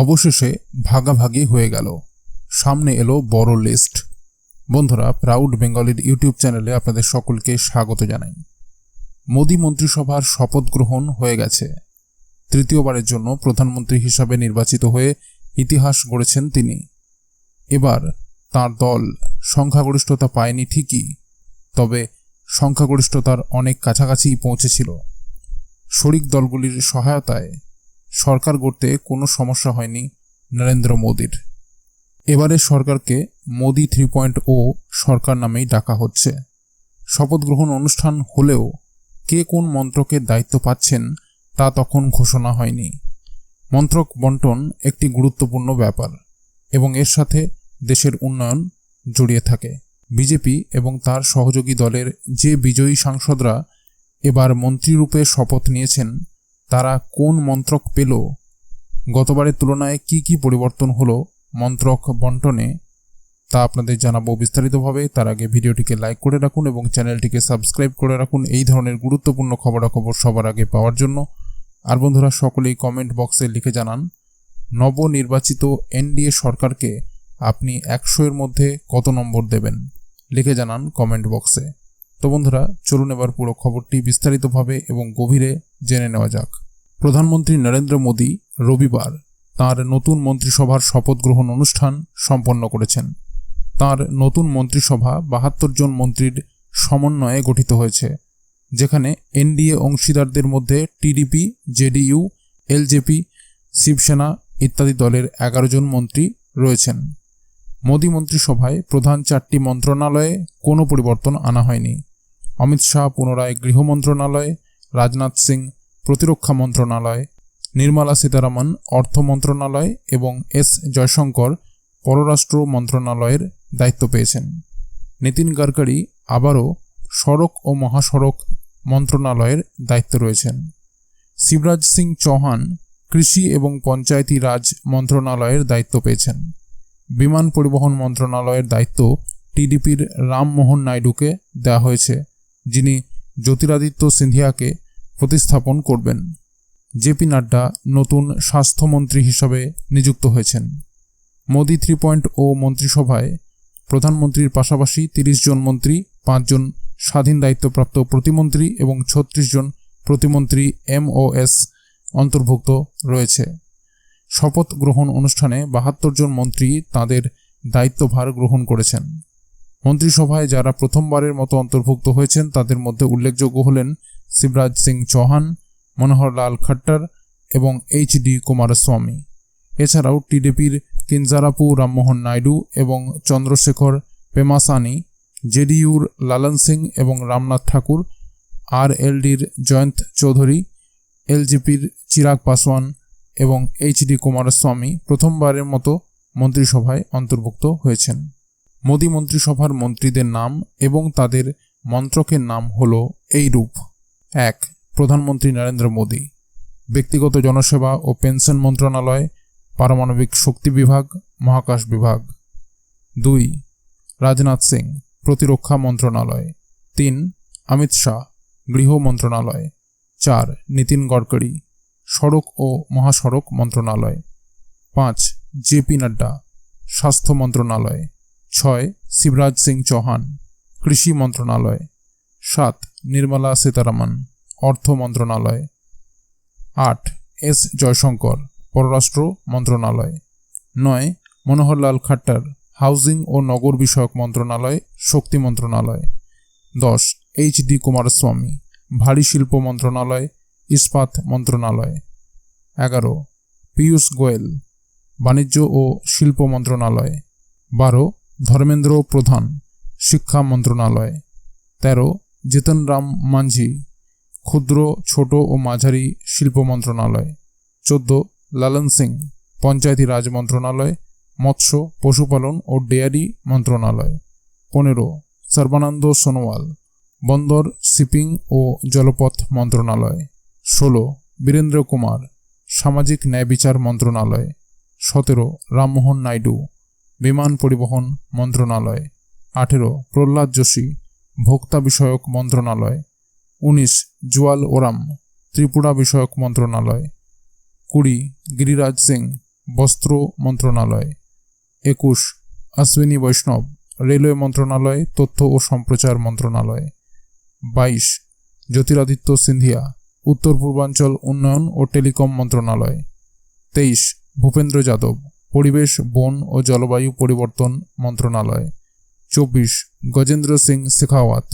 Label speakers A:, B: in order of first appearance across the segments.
A: অবশেষে ভাগাভাগি হয়ে গেল। সামনে এলো বড় লিস্ট বন্ধুরা প্রাউড বেঙ্গলির ইউটিউব চ্যানেলে আপনাদের সকলকে স্বাগত জানাই। মোদী মন্ত্রিসভার শপথ গ্রহণ হয়ে গেছে। তৃতীয়বারের জন্য প্রধানমন্ত্রী হিসাবে নির্বাচিত হয়ে ইতিহাস গড়েছেন তিনি। এবার তার দল সংখ্যাগরিষ্ঠতা পায়নি ঠিকই, তবে সংখ্যাগরিষ্ঠতার অনেক কাছাকাছি পৌঁছেছিল। শরিক দলগুলির সহায়তায় সরকার গড়তে কোনো সমস্যা হয়নি নরেন্দ্র মোদীর। এবারে সরকারকে মোদি থ্রি পয়েন্ট ও সরকার নামেই ডাকা হচ্ছে। শপথ গ্রহণ অনুষ্ঠান হলেও কে কোন মন্ত্রকের দায়িত্ব পাচ্ছেন তা তখন ঘোষণা হয়নি। মন্ত্রক বন্টন একটি গুরুত্বপূর্ণ ব্যাপার এবং এর সাথে দেশের উন্নয়ন জড়িয়ে থাকে। বিজেপি এবং তার সহযোগী দলের যে বিজয়ী সাংসদরা এবার মন্ত্রীরূপে শপথ নিয়েছেন তারা কোন মন্ত্রক পেল? গতবারের তুলনায় কি কি পরিবর্তন হলো মন্ত্রক বন্টনে? তা আপনাদের জানাব বিস্তারিতভাবে। তার আগে ভিডিওটিকে লাইক করে রাখুন এবং চ্যানেলটিকে সাবস্ক্রাইব করে রাখুন এই ধরনের গুরুত্বপূর্ণ খবরাখবর সবার আগে পাওয়ার জন্য। আর বন্ধুরা, সকলেই কমেন্ট বক্সে লিখে জানান, নবনির্বাচিত এনডিএ সরকারকে আপনি একশো এর মধ্যে কত নম্বর দেবেন? লিখে জানান কমেন্ট বক্সে তো বন্ধুরা, চলুন এবার পুরো খবরটি বিস্তারিতভাবে এবং গভীরে জেনে নেওয়া যাক। প্রধানমন্ত্রী নরেন্দ্র মোদী রবিবার তার নতুন মন্ত্রিসভার শপথ গ্রহণ অনুষ্ঠান সম্পন্ন করেছেন। তার নতুন মন্ত্রিসভা বাহাত্তর জন মন্ত্রীর সমন্বয়ে গঠিত হয়েছে, যেখানে এনডিএ অংশীদারদের মধ্যে টিডিপি, জেডিইউ, এলজেপি, শিবসেনা ইত্যাদি দলের এগারো জন মন্ত্রী রয়েছেন। মোদী মন্ত্রিসভায় প্রধান চারটি মন্ত্রণালয়ে কোনো পরিবর্তন আনা হয়নি। অমিত শাহ পুনরায় গৃহ মন্ত্রণালয় রাজনাথ সিং, প্রতিরক্ষা মন্ত্রণালয়, নির্মলা সীতারামন, অর্থ মন্ত্রণালয় এবং এস জয়শঙ্কর, পররাষ্ট্র মন্ত্রণালয়ের দায়িত্ব পেয়েছেন। নীতিন গাডকারি আবারও সড়ক ও মহাসড়ক মন্ত্রণালয়ের দায়িত্বে রয়েছেন। শিবরাজ সিং চৌহান কৃষি এবং পঞ্চায়েতি রাজ মন্ত্রণালয়ের দায়িত্ব পেয়েছেন। বিমান পরিবহন মন্ত্রণালয়ের দায়িত্ব টিডিপির রামমোহন নাইডুকে দেওয়া হয়েছে, যিনি জ্যোতিরাদিত্য সিন্ধিয়াকে প্রতিস্থাপন করবেন। জেপি নাড্ডা নতুন স্বাস্থ্যমন্ত্রী হিসাবে নিযুক্ত হয়েছেন। মোদি থ্রি পয়েন্ট ও মন্ত্রিসভায় প্রধানমন্ত্রীর পাশাপাশি তিরিশ জন মন্ত্রী পাঁচজন স্বাধীন দায়িত্বপ্রাপ্ত প্রতিমন্ত্রী এবং ছত্রিশ জন প্রতিমন্ত্রী এমওএস অন্তর্ভুক্ত রয়েছে। শপথ গ্রহণ অনুষ্ঠানে বাহাত্তর জন মন্ত্রী তাদের দায়িত্বভার গ্রহণ করেছেন। মন্ত্রিসভায় যারা প্রথমবারের মতো অন্তর্ভুক্ত হয়েছেন, তাদের মধ্যে উল্লেখযোগ্য হলেন শিবরাজ সিং চৌহান মনোহরলাল খট্টর এবং এইচ ডি কুমারস্বামী। এছাড়াও টিডিপির কিনজারাপু রামমোহন নাইডু এবং চন্দ্রশেখর পেমাসানি, জেডিইউর লালন সিং এবং রামনাথ ঠাকুর আর এলডির জয়ন্ত চৌধুরী, এলজিপির চিরাগ পাসওয়ান এবং এইচ ডি কুমারস্বামী প্রথমবারের মতো মন্ত্রিসভায় অন্তর্ভুক্ত হয়েছেন। মোদী মন্ত্রিসভার মন্ত্রীদের নাম এবং তাদের মন্ত্রকের নাম হল এইরূপ। এক, প্রধানমন্ত্রী নরেন্দ্র মোদী, ব্যক্তিগত জনসেবা ও পেনশন মন্ত্রণালয়, পারমাণবিক শক্তি বিভাগ, মহাকাশ বিভাগ। দুই, রাজনাথ সিং, প্রতিরক্ষা মন্ত্রণালয়। তিন, অমিত শাহ, গৃহ মন্ত্রণালয়। চার, নীতিন গডকরি, সড়ক ও মহাসড়ক মন্ত্রণালয়। পাঁচ জেপি নাড্ডা, স্বাস্থ্য মন্ত্রণালয়। ছয়, শিবরাজ সিং চৌহান, কৃষি মন্ত্রণালয়। সাত নির্মলা সীতারামন, অর্থ মন্ত্রণালয়। আট, এস. জয়শঙ্কর, পররাষ্ট্র মন্ত্রণালয়। নয়, মনোহরলাল খাট্টার, হাউজিং ও নগর বিষয়ক মন্ত্রণালয়, শক্তি মন্ত্রণালয়। দশ, এইচ. ডি. কুমারস্বামী, ভারী শিল্প মন্ত্রণালয়, ইস্পাত মন্ত্রণালয়। এগারো, পীয়ূষ গোয়েল, বাণিজ্য ও শিল্প মন্ত্রণালয়। বারো, ধর্মেন্দ্র প্রধান, শিক্ষা মন্ত্রণালয়। তেরো জিতন রাম মাঝি ক্ষুদ্র, ছোট ও মাঝারি শিল্প মন্ত্রণালয়। চোদ্দ, লালন সিং, পঞ্চায়েতি রাজ মন্ত্রণালয়, মৎস্য, পশুপালন ও ডেয়ারি মন্ত্রণালয়। পনেরো, সর্বানন্দ সোনোয়াল, বন্দর, শিপিং ও জলপথ মন্ত্রণালয়। ষোলো, বীরেন্দ্র কুমার, সামাজিক ন্যায় বিচার মন্ত্রণালয়। সতেরো, রামমোহন নাইডু, বিমান পরিবহন মন্ত্রণালয়। আঠেরো, প্রহ্লাদ যোশী ভোক্তা বিষয়ক মন্ত্রণালয়, উনিশ জুয়াল ওরাম, ত্রিপুরা বিষয়ক মন্ত্রণালয়, কুড়ি গিরিরাজ সিং, বস্ত্র মন্ত্রণালয়, একুশ অশ্বিনী বৈষ্ণব, রেলওয়ে মন্ত্রণালয়, তথ্য ও সম্প্রচার মন্ত্রণালয়, বাইশ জ্যোতিরাদিত্য সিন্ধিয়া, উত্তর পূর্বাঞ্চল উন্নয়ন ও টেলিকম মন্ত্রণালয়, তেইশ ভূপেন্দ্র যাদব, পরিবেশ, বন ও জলবায়ু পরিবর্তন মন্ত্রণালয় চব্বিশ, গজেন্দ্র সিং শেখাওয়াত,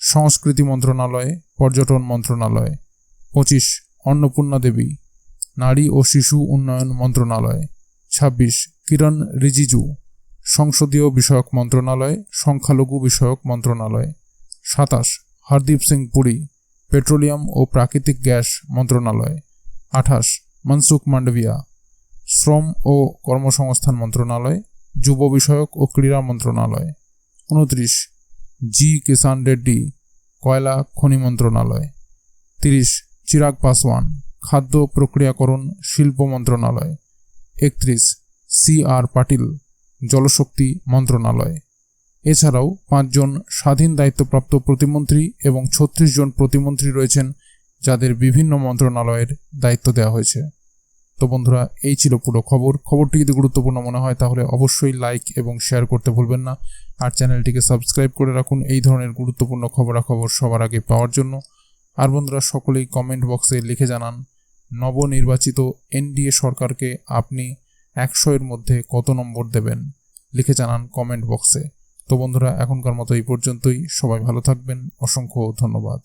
A: সংস্কৃতি মন্ত্রণালয়, পর্যটন মন্ত্রণালয়। পঁচিশ, অন্নপূর্ণা দেবী, নারী ও শিশু উন্নয়ন মন্ত্রণালয়। ছাব্বিশ, কিরণ রিজিজু, সংসদীয় বিষয়ক মন্ত্রণালয়, সংখ্যালঘু বিষয়ক মন্ত্রণালয়। সাতাশ, হরদীপ সিং পুরী, পেট্রোলিয়াম ও প্রাকৃতিক গ্যাস মন্ত্রণালয়। আঠাশ, মনসুখ মান্ডভিয়া, শ্রম ও কর্মসংস্থান মন্ত্রণালয়, যুব বিষয়ক ও ক্রীড়া মন্ত্রণালয়। উনত্রিশ জি কিষান রেড্ডি, কয়লা খনি মন্ত্রণালয়। তিরিশ চিরাগ পাসওয়ান, খাদ্য প্রক্রিয়াকরণ শিল্প মন্ত্রণালয়। একত্রিশ সি আর পাটিল, জলশক্তি মন্ত্রণালয়। এছাড়াও পাঁচজন স্বাধীন দায়িত্বপ্রাপ্ত প্রতিমন্ত্রী এবং ছত্রিশ জন প্রতিমন্ত্রী রয়েছেন যাদের বিভিন্ন মন্ত্রণালয়ের দায়িত্ব দেওয়া হয়েছে। তো বন্ধুরা, এই ছিল পুরো খবর। খবরটি যদি গুরুত্বপূর্ণ মনে হয়, তাহলে অবশ্যই লাইক এবং শেয়ার করতে ভুলবেন না। আর চ্যানেলটিকে সাবস্ক্রাইব করে রাখুন এই ধরনের গুরুত্বপূর্ণ খবরাখবর সবার আগে পাওয়ার জন্য। আর বন্ধুরা, সকলেই কমেন্ট বক্সে লিখে জানান, নবনির্বাচিত এনডিএ সরকারকে আপনি একশো এর মধ্যে কত নম্বর দেবেন? লিখে জানান কমেন্ট বক্সে তো বন্ধুরা, এখনকার মতো এই পর্যন্তই। সবাই ভালো থাকবেন। অসংখ্য ধন্যবাদ।